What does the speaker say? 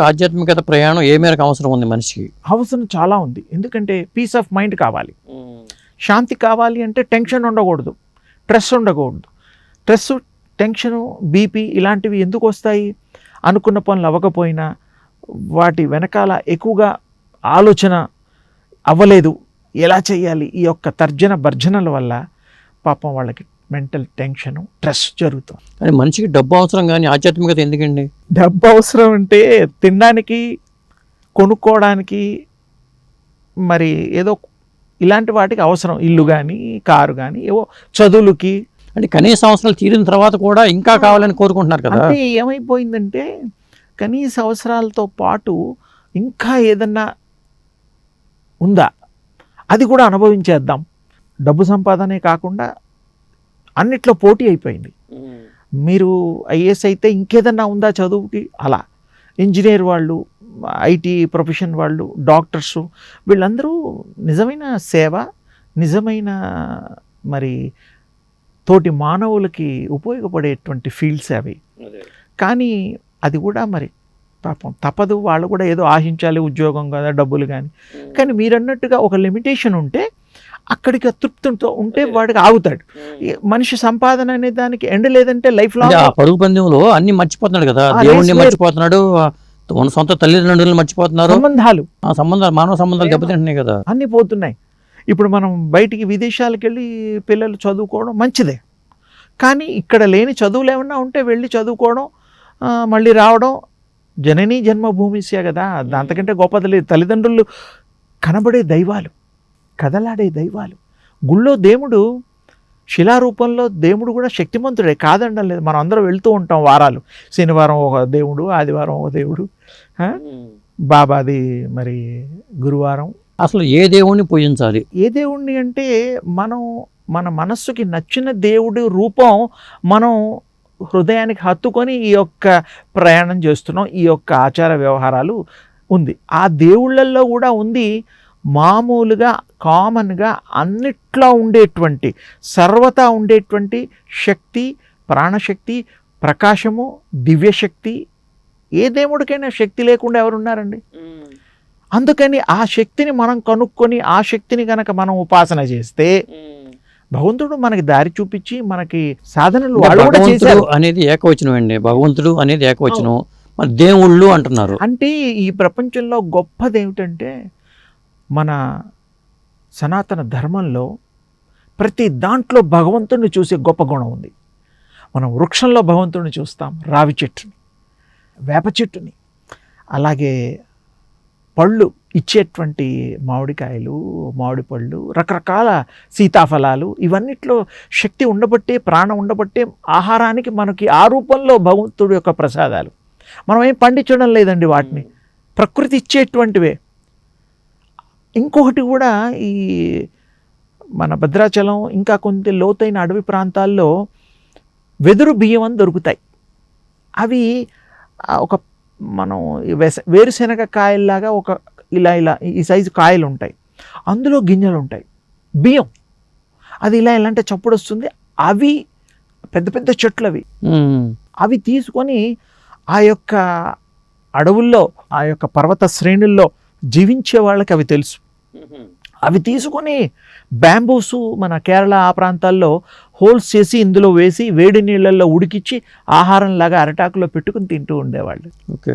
ఆధ్యాత్మికత ప్రయాణం ఏ మేరకు అవసరం ఉంది మనిషికి? అవసరం చాలా ఉంది. ఎందుకంటే పీస్ ఆఫ్ మైండ్ కావాలి. శాంతి కావాలి అంటే టెన్షన్ ఉండకూడదు. స్ట్రెస్ ఉండకూడదు. స్ట్రెస్ టెన్షను బీపీ ఇలాంటివి ఎందుకు వస్తాయి? అనుకున్న పనులు అవ్వకపోయినా వాటి వెనకాల ఎక్కువగా ఆలోచన అవ్వలేదు. ఎలా చేయాలి? ఈ యొక్క తర్జన భర్జనల వల్ల పాపం వాళ్ళకి మెంటల్ టెన్షను స్ట్రెస్ జరుగుతుంది. కానీ మనిషికి డబ్బు అవసరం కానీ ఆధ్యాత్మికత ఎందుకండి? డబ్బు అవసరం అంటే తినడానికి కొనుక్కోవడానికి మరి ఏదో ఇలాంటి వాటికి అవసరం. ఇల్లు కానీ కారు కానీ ఏవో చదువులకి. అంటే కనీస అవసరాలు తీరిన తర్వాత కూడా ఇంకా కావాలని కోరుకుంటున్నారు కదా? అంటే ఏమైపోయిందంటే కనీస అవసరాలతో పాటు ఇంకా ఏదన్నా ఉందా? అది కూడా అనుభవించేద్దాం. డబ్బు సంపాదనే కాకుండా అన్నిట్లో పోటీ అయిపోయింది. మీరు ఐఏఎస్ అయితే ఇంకేదన్నా ఉందా చదువుకి? అలా. ఇంజనీర్ వాళ్ళు ఐటీ ప్రొఫెషన్ వాళ్ళు డాక్టర్స్ వీళ్ళందరూ నిజమైన సేవ నిజమైన మరి తోటి మానవులకి ఉపయోగపడేటువంటి ఫీల్డ్స్ అవి. కానీ అది కూడా మరి పాపం తప్పదు. వాళ్ళు కూడా ఏదో ఆశించాలి ఉద్యోగం కదా డబ్బులు కానీ కానీ మీరు అన్నట్టుగా ఒక లిమిటేషన్ ఉంటే అక్కడికి తృప్తితో ఉంటే వాడికి ఆగుతాడు. ఈ మనిషి సంపాదన అనే దానికి ఎండ్ లేదంటే లైఫ్ లాంగ్ ఆ పరుగు పందెంలో అన్ని మర్చిపోతున్నాడు కదా. దేవుణ్ణి. మర్చిపోతున్నాడు సొంత తల్లిదండ్రులను మర్చిపోతున్నారు. సంబంధాలు. ఆ సంబంధాలు మానవ సంబంధాలు. దెబ్బతింటున్నాయి కదా. అన్నీ పోతున్నాయి. ఇప్పుడు మనం బయటికి విదేశాలకు వెళ్ళి పిల్లలు చదువుకోవడం మంచిదే. కానీ ఇక్కడ లేని చదువులు ఏమన్నా ఉంటే వెళ్ళి చదువుకోవడం మళ్ళీ రావడం జననీ జన్మభూమిస్య కదా. అంతకంటే గొప్పది లేదు. తల్లిదండ్రులు కనబడే దైవాలు. కదలాడే దైవాలు. గుళ్ళో దేవుడు శిలారూపంలో దేవుడు కూడా శక్తిమంతుడే కాదండం లేదు. మనం అందరం వెళ్తూ ఉంటాం వారాలు. శనివారం ఒక దేవుడు ఆదివారం ఒక దేవుడు? బాబాది మరి గురువారం. అసలు ఏ దేవుణ్ణి పూజించాలి? ఏ దేవుణ్ణి అంటే మనం మన మనస్సుకి నచ్చిన దేవుడి రూపం మనం హృదయానికి హత్తుకొని ఈ యొక్క ప్రయాణం చేస్తున్నాం ఈ యొక్క ఆచార వ్యవహారాలు ఉంది. ఆ దేవుళ్ళల్లో కూడా ఉంది మామూలుగా కామన్గా అన్నిట్లో ఉండేటువంటి సర్వతా ఉండేటువంటి శక్తి ప్రాణశక్తి ప్రకాశము దివ్యశక్తి ఏ దేవుడికైనా శక్తి లేకుండా ఎవరున్నారండి? అందుకని ఆ శక్తిని మనం కనుక్కొని ఆ శక్తిని కనుక మనం ఉపాసన చేస్తే భగవంతుడు మనకి దారి చూపించి మనకి సాధనలు చేశారు. అనేది ఏకవచనం అండి. భగవంతుడు అనేది ఏకవచనం. మరి దేవుళ్ళు అంటున్నారు. అంటే ఈ ప్రపంచంలో గొప్పది ఏమిటంటే మన సనాతన ధర్మంలో ప్రతి దాంట్లో భగవంతుడిని చూసే గొప్ప గుణం ఉంది. మనం వృక్షంలో భగవంతుడిని చూస్తాం రావి చెట్టుని వేప చెట్టుని అలాగే పళ్ళు ఇచ్చేటువంటి మామిడికాయలు మామిడి పళ్ళు రకరకాల సీతాఫలాలు ఇవన్నిట్లో శక్తి ఉండబట్టే ప్రాణం ఉండబట్టే ఆహారానికి మనకి ఆ రూపంలో భగవంతుడి యొక్క ప్రసాదాలు. మనం ఏం పండించడం లేదండి వాటిని. ప్రకృతి ఇచ్చేటువంటివే. ఇంకొకటి కూడా ఈ మన భద్రాచలం ఇంకా కొంత లోతైన అడవి ప్రాంతాల్లో వెదురు బియ్యం అని దొరుకుతాయి. అవి ఒక మనం వేరుశెనగ కాయల్లాగా ఒక ఇలా ఇలా ఈ సైజు కాయలు ఉంటాయి. అందులో గింజలు ఉంటాయి. బియ్యం. అది ఇలా ఇలా అంటే చప్పుడు వస్తుంది. అవి పెద్ద పెద్ద చెట్లు అవి. అవి తీసుకొని ఆ యొక్క అడవుల్లో ఆ యొక్క పర్వత శ్రేణుల్లో జీవించే వాళ్ళకి అవి తెలుసు. అవి తీసుకొని బ్యాంబూస్ మన కేరళ ఆ ప్రాంతాల్లో హోల్స్ చేసి ఇందులో వేసి వేడి నీళ్ళల్లో ఉడికిచ్చి ఆహారంలాగా అరటాకులో పెట్టుకుని తింటూ ఉండేవాళ్ళు. ఓకే.